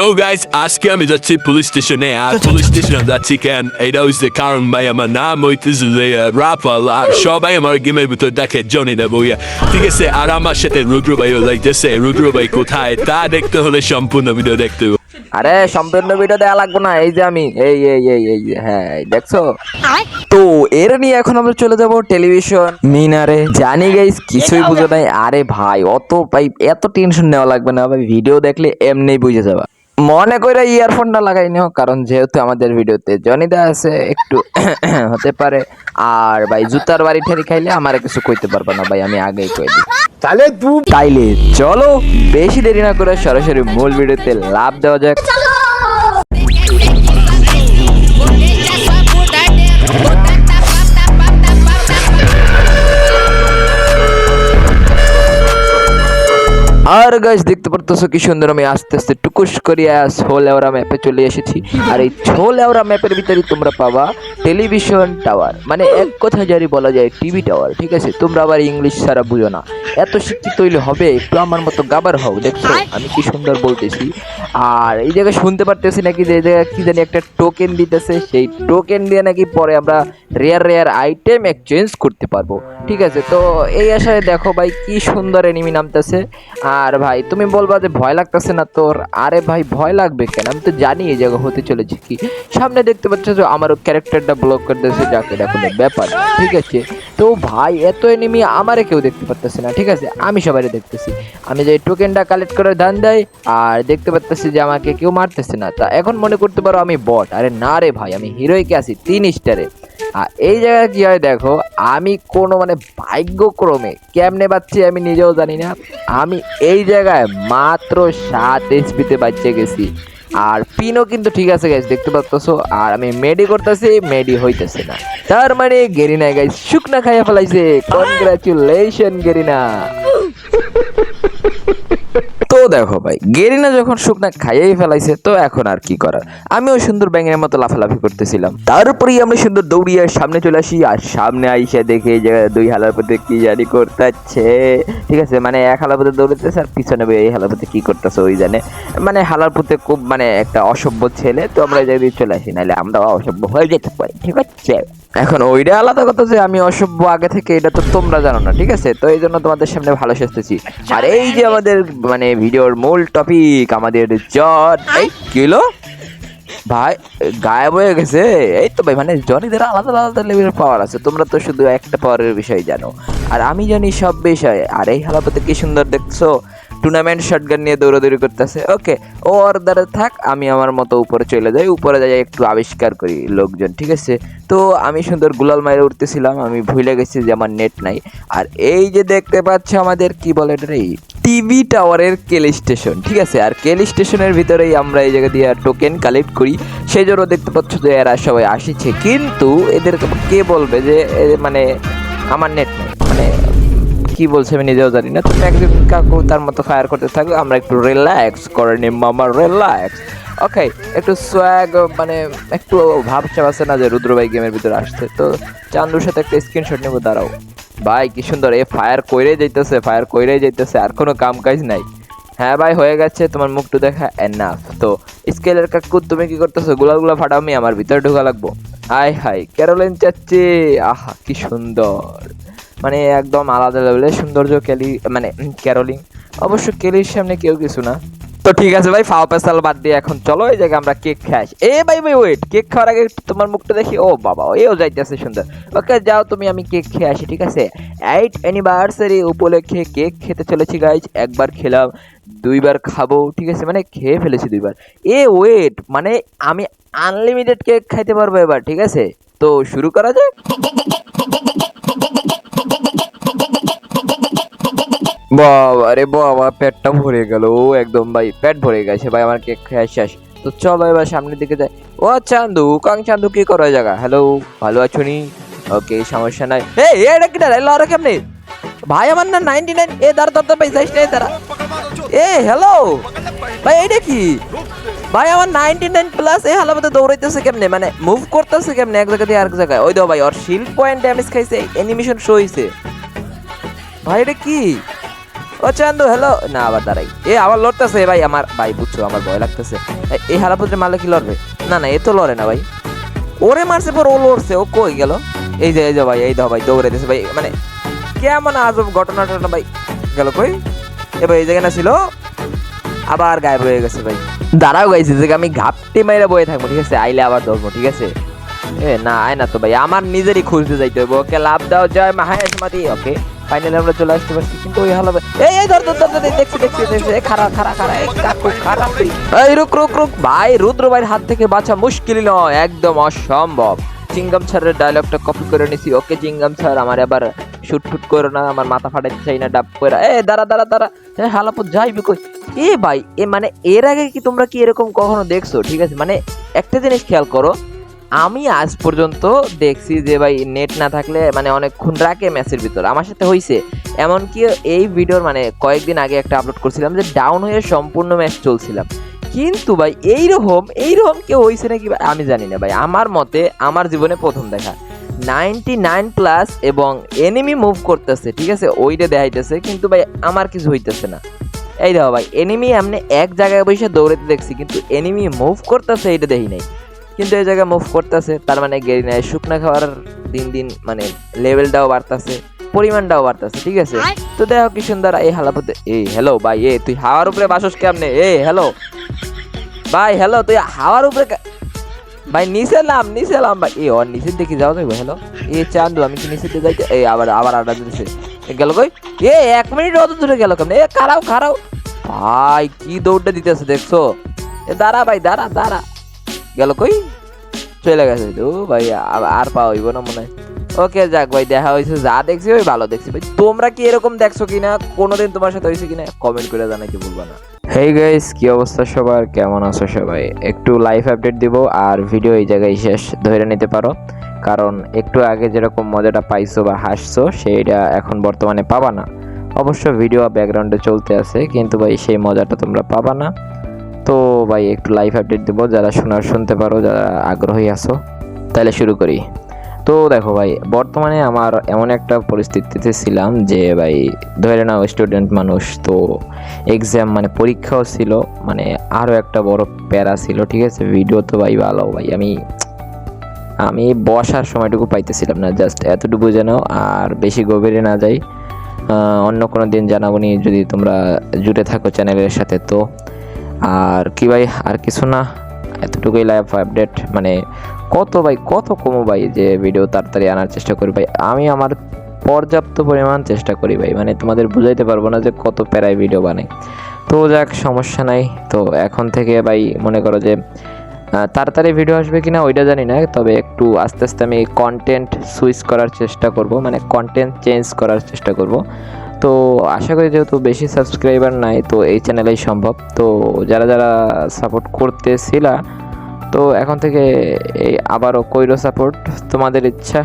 তো গাইস আজকে আমি যাচ্ছি পুলিশ স্টেশনে আর পুলিশ স্টেশনে যাচ্ছি কেন এটা হচ্ছে কারণ ভাই আমার নাম হইতেছে যে রাফাল আর সবাই আমার গেমের ভিতর দেখে জনি না বইয়া ঠিক আছে আর আমার সাথে রুদ্র ভাইও যাইতেছে রুদ্র ভাই কোথায় তা দেখতে হলে সম্পূর্ণ ভিডিও দেখতে হবে। আরে সম্পূর্ণ ভিডিও দেওয়া লাগবে না এই যে আমি এই এই এই এই যে, হ্যাঁ দেখছ? তো এর নিয়ে এখন আমরা চলে যাব টেলিভিশন মিনারে। জানি গাইস কিছুই বুঝে নাই আরে ভাই অত ভাই এত টেনশন নেওয়া লাগবে না ভাই ভিডিও দেখলে এমনি বুঝে যাবা। মনে করে ইয়ারফোনটা লাগাই নিও কারণ যেহেতু আমাদের ভিডিওতে জনিদা আছে একটু হতে পারে। আর ভাই জুতার বাড়ি ঠেরি খাইলে আমার কিছু কইতে পারব না ভাই আমি আগেই কই দিই তাহলে তুই তাইলে চলো বেশি দেরি না করে সরাসরি মূল ভিডিওতে লাভ দেওয়া যাক। আর গাছ দেখতে পারতেছো কি সুন্দর আমি আস্তে আস্তে টুকুস করিয়া ছোলেওরা ম্যাপে চলে এসেছি। আর এই ছোলেওরা ম্যাপের ভিতরে তোমরা পাবা টেলিভিশন টাওয়ার মানে এক কথা জারি বলা যায় টিভি টাওয়ার ঠিক আছে? তোমরা আবার ইংলিশ ছাড়া বুঝো না। এত শিক্ষিত হইলে হবে একটু আমার মতো গাবার হও দেখছ? আমি কি সুন্দর বলতেছি। আর এই জায়গায় শুনতে পারতেছি নাকি যে এই জায়গায় কি জানি একটা টোকেন দিতেছে সেই টোকেন দিয়ে নাকি পরে আমরা রেয়ার রেয়ার আইটেম এক্সচেঞ্জ করতে পারব। ঠিক আছে, তো এই আশায় দেখো ভাই কি সুন্দর এনিমি নামতেছে। আর ভাই, তুমি বলবা যে ভয় লাগতেছে না তোর? আরে ভাই, ভয় লাগবে কেন? আমি তো জানি এই জায়গা হতে চলেছে কি। সামনে দেখতে পাচ্ছ যে আমার ক্যারেক্টারটা ব্লক করে দিয়েছে, যাকে দেখো ব্যাপার, ঠিক আছে? তো ভাই, এত এনিমি আমারে কেউ দেখতে পারতেছে না, ঠিক আছে? আমি সবাই দেখতেছি। আমি যে টোকেনটা কালেক্ট করে ধান দেয় আর দেখতে পারতেছি যে আমাকে কেউ মারতেছে না। তা এখন মনে করতে পারো আমি বট আরে না রে ভাই, আমি হিরোইকে আছি, তিন স্টারে আর এই জায়গায় কি হয় দেখো, আমি কোনো মানে ভাগ্যক্রমে কেমনে পাচ্ছি আমি নিজেও জানি না। আমি এই জায়গায় মাত্র সাত এইচপিতে বাচ্চা গেছি। আর পিনও কিন্তু ঠিক আছে গাইস দেখতে পাচ্ছ আর আমি মেডি করতেছি মেডি হইতেছে না। তার মানে গেরিনা গাইস শুকনা খাইয়া ফেলাইছে। কনগ্রাচুলেশন গেরিনা। দেখো ভাই। গেরিনা যখন শুকনা খাইয়েই ফেলাইছে, তো এখন আর কি করার? আমিও সুন্দর ব্যাঙের মতো লাফালাফি করতেছিলাম। তারপরেই আমরা সুন্দর দৌড়িয়ে সামনে চলে আসি, আর সামনে আইসা দেখে যে দুই হালার পথে কি জানি করতেছে। ঠিক আছে মানে এক হালার পথে দৌড়াতেছে আর পিছনে এই হালার পথে কি করতেছে, ওই জানে। মানে হালার পথে খুব মানে একটা অসভ্য ছেলে, তো আমরা জায়গায় চলে আসি, নাহলে আমরা অসভ্য হয়ে যেতে পারি, ঠিক আছে? এখন ওইটা আলাদা কথা যে আমি অসভ্য আগে থেকে এটা তো তোমরা জানো না ঠিক আছে? তো এই জন্য তোমাদের সামনে ভালো সেজতেছি আর এই যে আমাদের মানে ভিডিওর মূল টপিক আমাদের জট এই কি হলো? ভাই গায়েব হয়ে গেছে। এই তো ভাই মানে জনিদের আলাদা আলাদা লেভেলের পাওয়ার আছে। তোমরা তো শুধু একটা পাওয়ারের বিষয় জানো। আর আমি জানি সব বিষয়। আর এই হালাপতে কি সুন্দর দেখছ? টুর্নামেন্ট শটগান নিয়ে দৌড়াদৌড়ি করতেছে। ওকে ও ওর দ্বারা থাক, আমি আমার মতো উপরে চলে যাই। উপরে যাই, একটু আবিষ্কার করি লোকজন, ঠিক আছে? তো আমি সুন্দর গুলাল মাইরে উঠতেছিলাম, আমি ভুলে গেছি যে আমার নেট নাই। আর এই যে দেখতে পাচ্ছ আমাদের, কি বলে এটা টিভি টাওয়ারের কেল স্টেশন ঠিক আছে? আর কেল স্টেশনের ভিতরেই আমরা এই জায়গা দিয়ে টোকেন কালেক্ট করি। সেই জন্য দেখতে পাচ্ছ যে এরা সবাই আসিছে। কিন্তু এদের কে বলবে যে মানে আমার নেট নেই? কি বলছে আমি নিজেও জানি না। তুমি একজন কাকু তার মতো ফায়ার করতে থাকো আমরা একটু রিল্যাক্স করে নিম মামা রিল্যাক্স ওকে একটু সোয়াগ মানে একটু ভাবসাব আছে না যে রুদ্রভাই গেমের ভিতরে আসছে। তো চান্দুর সাথে একটা স্ক্রিনশট নেব, দাঁড়াও। ভাই, কি সুন্দর, এ ফায়ার কইরে যাইতেছে ফায়ার কইরে যাইতেছে, আর কোনো কাম কাজ নাই। হ্যাঁ ভাই, হয়ে গেছে, তোমার মুখটু দেখা এনাফ তো স্কেলের কাকু, তুমি কি করতেছো? গুলাগুলা ফাটাও, আমি আমার ভিতরে ঢোকা লাগবো। হাই হাই ক্যারোলিন চাচ্ছি, আহা, কি সুন্দর। মানে একদম আলাদা লেভেলের সৌন্দর্য কেলি মানে ক্যারোলিং অবশ্য কেলির সামনে কেউ কিছু না। তো ঠিক আছে ভাই, ফাও পেশাল বাদ দিয়ে এখন চলো, এই জায়গায় আমরা কেক খাই। এ ভাই ভাই ওয়েট কেক খাওয়ার আগে তোমার মুখটা দেখি। ও বাবা, এও যাইতেছে সুন্দর। ওকে, যাও তুমি, আমি কেক খেয়ে আসি, ঠিক আছে? এইট অ্যানিভার্সারি উপলক্ষে কেক খেতে চলেছি গাইজ একবার খেলাম, দুইবার খাব, ঠিক আছে? মানে খেয়ে ফেলেছি দুইবার। এ ওয়েট মানে আমি আনলিমিটেড কেক খাইতে পারব এবার, ঠিক আছে? তো শুরু করা যায় বাবা রে বাবা, পেটটা ভরে গেল, ও একদম ভাই, পেট ভরে গেছে ভাই, আমার কেক খেয়ে শেষ। তো চলো এবার সামনের দিকে যাই। ও চান্দু, কাং চান্দু, কি করো জায়গা হ্যালো ভালো আছো নি? ওকে সমস্যা নাই। এই এটা কি দাঁড়া এলো কেমনে? ভাই, আমার না নাইনটি নাইন এ দাঁড়া দাঁড়া ভাই যাইস না দাঁড়া। এ হ্যালো ভাই, এইটা কি? ভাই, আমার নাইনটি নাইন প্লাস এ হালাবাতে দৌড়াইতেছে কেমনে? মানে মুভ করতেছে কেমনে এক জায়গা দিয়ে আরেক জায়গায়? ওই দাও ভাই, ওর শিল্ড পয়েন্ট ড্যামেজ খাইছে অ্যানিমেশন শো হইছে। ভাই, এটা কি? ও চান্দু হ্যালো না, আবার দাঁড়াই। এ, আবার লড়তেছে ভাই আমার। ভাই, বুঝছ, আমার ভয় লাগতেছে। এই হালাপুত্রে মারলে কি লড়বে? না না, এ তো লড়ে না ভাই। ওরে মারছে পর ও লড়ছে, ও কই গেল? এই যে এই যে ভাই, এই দাও ভাই, দৌড়ে দিছে ভাই মানে কেমন আজব ঘটনা টটনা ভাই। গেল কই? এবার এই জায়গায় না ছিল? আবার গায়েব হয়ে গেছে ভাই। দাঁড়াও গাইছে যে আমি ঘাপটি মাইরা বয়ে থাকব, ঠিক আছে? আইলে আবার ধরবো, ঠিক আছে? এ, না, আয় না তো ভাই, আমার নিজেরই খুঁজতে যাইতে হবে ওকে লাভ দাও, জয় মাহায়েশ মাতি ওকে। ফাইনালি আমরা চলে আসতে পারছি, কিন্তু ওই হালা এই এই ধর ধর ধর দেখছি দেখছি দেখছি খারা খারা খারা এই কাকু খারা। এই রুক রুক রুক, ভাই, রুদ্র ভাইয়ের হাত থেকে বাঁচা মুশকিল নয়, একদম অসম্ভব। চিঙ্গাম স্যারের ডায়লগটা কপি করে নিছি। ওকে চিঙ্গাম স্যার, আমার এবার শুট ফুট করো না, আমার মাথা ফাটাইতে চাই না, ডাব করে এ, দাঁড়া দাঁড়া দাঁড়া। এ হালাপত যাইবি কই? এ, ভাই, এ মানে এর আগে কি তোমরা কি এরকম কখনো দেখছ? ঠিক আছে মানে একটা জিনিস খেয়াল করো আমি আজ পর্যন্ত দেখছি যে ভাই নেট না থাকলে মানে অনেকক্ষণ রাখে ম্যাচের ভিতর। আমার সাথে হয়েছে এমনকি এই ভিডিওর মানে কয়েকদিন আগে একটা আপলোড করছিলাম যে ডাউন হয়ে সম্পূর্ণ ম্যাচ চলছিলাম। কিন্তু ভাই, এইরকম এইরকম কেউ হয়েছে নাকি ভাই? আমি জানি না ভাই। আমার মতে আমার জীবনে প্রথম দেখা। নাইনটি নাইন প্লাস এবং এনিমি মুভ করতেছে, ঠিক আছে? ওইটা দেখাইতেছে, কিন্তু ভাই আমার কিছু হইতেছে না। এই দেখো ভাই এনিমি আমি এক জায়গায় বসে দৌড়াতে দেখছি, কিন্তু এনিমি মুভ করতেছে, এইটা দেখি নাই। কিন্তু এই জায়গায় মুভ করতেছে তার মানে গেরি নাই। শুকনা খাওয়ার দিন দিন মানে লেভেলটাও বাড়তেছে পরিমাণটাও বাড়তেছে ঠিক আছে? তো দেখো কি সুন্দর এই হালাপতে এই হ্যালো ভাই এ তুই হাওয়ার উপরে বাসস কেমনে? এ হ্যালো ভাই হ্যালো তুই হাওয়ার উপরে ভাই নিচে নাম নিচে নাম ভাই। এ ওর নিচের দিকে যাও যাইবো হ্যালো এ চান্দু আমি কি নিচের দিকে যাইতে এই আবার আবার আড্ডা দিতেছে। গেল কই? এ এক মিনিট অত দূরে গেল কেমন? এ খারাও খারাও ভাই কি দৌড়টা দিতেছে দেখছ? এ দাঁড়া ভাই দাঁড়া দাঁড়া। গেল কই? চলে গেছে তো, ভাই, আর পাওয়া হইব না মনে ওকে, যাক ভাই, দেখা হয়েছে যা দেখছি, ওই ভালো দেখছি। ভাই, তোমরা কি এরকম দেখছ কিনা? কোনোদিন তোমার সাথে হয়েছে কিনা? কমেন্ট করে জানাইতে ভুলবা না। হেই গাইস কি অবস্থা সবার? কেমন আছো সবাই? একটু লাইভ আপডেট দিব, আর ভিডিও এই জায়গায় শেষ ধরে নিতে পারো। কারণ একটু আগে যেরকম মজাটা পাইছো বা হাসছো, সেইটা এখন বর্তমানে পাবা না। অবশ্য ভিডিও ব্যাকগ্রাউন্ডে চলতে আছে, কিন্তু ভাই, সেই মজাটা তোমরা পাবা না। তো ভাই, একটু লাইভ আপডেট দেবো। যারা শোনার, শুনতে পারো, যারা আগ্রহী আছো তাহলে শুরু করি। তো দেখো ভাই, বর্তমানে আমার এমন একটা পরিস্থিতিতে ছিলাম যে ভাই, ধরে নাও স্টুডেন্ট মানুষ, তো এক্সাম মানে পরীক্ষাও ছিল মানে আরও একটা বড় প্যারা ছিল, ঠিক আছে? ভিডিও তো ভাই ভালো, ভাই। আমি আমি বসার সময়টুকু পাইতেছিলাম না জাস্ট এতটুকু যেন আর বেশি গভীরে না যাই। অন্য কোনো দিন জানাব নি, যদি তোমরা জুড়ে থাকো চ্যানেলের সাথে। তো আর কি ভাই, আর কিছু না, এতটুকুই লাইভ আপডেট মানে কত ভাই, কত কমো ভাই যে ভিডিও তাড়াতাড়ি আনার চেষ্টা করি ভাই। আমি আমার পর্যাপ্ত পরিমাণ চেষ্টা করি ভাই মানে তোমাদের বুঝাইতে পারব না যে কত প্যারায় ভিডিও বানাই। তো যাক, সমস্যা নাই। তো এখন থেকে ভাই মনে করো যে তাড়াতাড়ি ভিডিও আসবে কিনা ওইটা জানি না, তবে একটু আস্তে আস্তে আমি কন্টেন্ট সুইচ করার চেষ্টা করব মানে কন্টেন্ট চেঞ্জ করার চেষ্টা করব। তো আশা করি যেহেতু বেশি সাবস্ক্রাইবার নাই, তো এই চ্যানেলেই সম্ভব। তো যারা যারা সাপোর্ট করতেছিলা, তো এখন থেকে এই আবারও কইরো সাপোর্ট তোমাদের ইচ্ছা।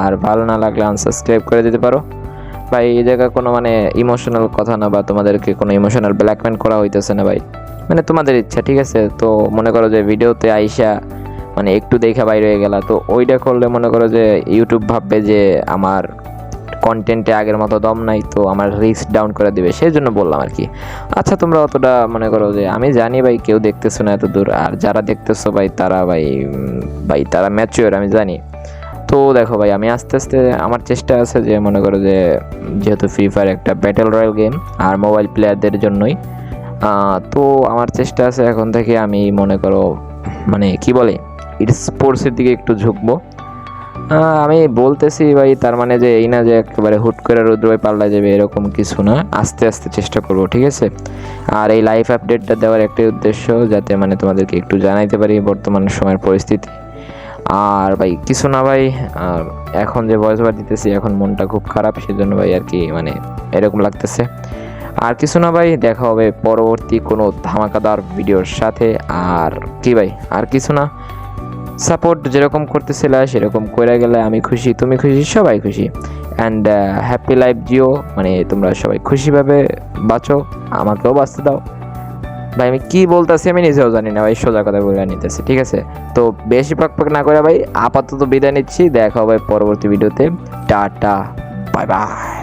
আর ভালো না লাগলে আনসাবস্ক্রাইব করে দিতে পারো। ভাই, এই জায়গায় কোনো মানে ইমোশনাল কথা না বা তোমাদেরকে কোনো ইমোশনাল ব্ল্যাকমেল করা হইতেছে না ভাই। মানে তোমাদের ইচ্ছা, ঠিক আছে? তো মনে করো যে ভিডিওতে আইসা মানে একটু দেখা বাইরে হয়ে গেলা। তো ওইটা করলে মনে করো যে ইউটিউব ভাববে যে আমার কন্টেন্টে আগের মতো দম নাই, তো আমার রিস্ক ডাউন করে দিবে। সেই জন্য বললাম আর কি। আচ্ছা তোমরা অতটা মনে করো যে আমি জানি ভাই, কেউ দেখতেছো না এত দূর। আর যারা দেখতেছো ভাই, তারা ভাই ভাই, তারা ম্যাচিওর আমি জানি। তো দেখো ভাই, আমি আস্তে আস্তে, আমার চেষ্টা আছে যে মনে করো যে, যেহেতু ফ্রি ফায়ার একটা ব্যাটেল রয়্যাল গেম আর মোবাইল প্লেয়ারদের জন্যই তো আমার চেষ্টা আছে এখন থেকে আমি মনে করো মানে কি বলে স্পোর্টসের দিকে একটু ঝুঁকবো। আমি বলতেছি ভাই, তার মানে যে এই না যে একেবারে হুট করে রুদ্র ভাই পাল্লা যাবে, এরকম কিছু না। আস্তে আস্তে চেষ্টা করব, ঠিক আছে? আর এই লাইফ আপডেটটা দেওয়ার একটাই উদ্দেশ্য, যাতে মানে তোমাদেরকে একটু জানাইতে পারি বর্তমান সময়ের পরিস্থিতি। আর ভাই, কিছু না ভাই, আর এখন যে ভয়েস ওভার দিতেছি, এখন মনটা খুব খারাপ, সেজন্য ভাই আর কি মানে এরকম লাগতেছে। আর কিছু না ভাই, দেখা হবে পরবর্তী কোনো ধামাকাদার ভিডিওর সাথে। আর কি ভাই, আর কিছু না। সাপোর্ট যেরকম করতেছিলে, সেরকম করে গেলে আমি খুশি, তুমি খুশি, সবাই খুশি। অ্যান্ড হ্যাপি লাইফ জিও মানে তোমরা সবাই খুশিভাবে বাঁচো, আমাকেও বাঁচতে দাও। ভাই, আমি কি বলতেছি আমি নিজেও জানি না, ভাই, সোজা কথা বলে নিতেছি, ঠিক আছে? তো বেশি পাক পাক না করে ভাই, আপাতত বিদায় নিচ্ছি, দেখা হবে পরবর্তী ভিডিওতে। Tata bye bye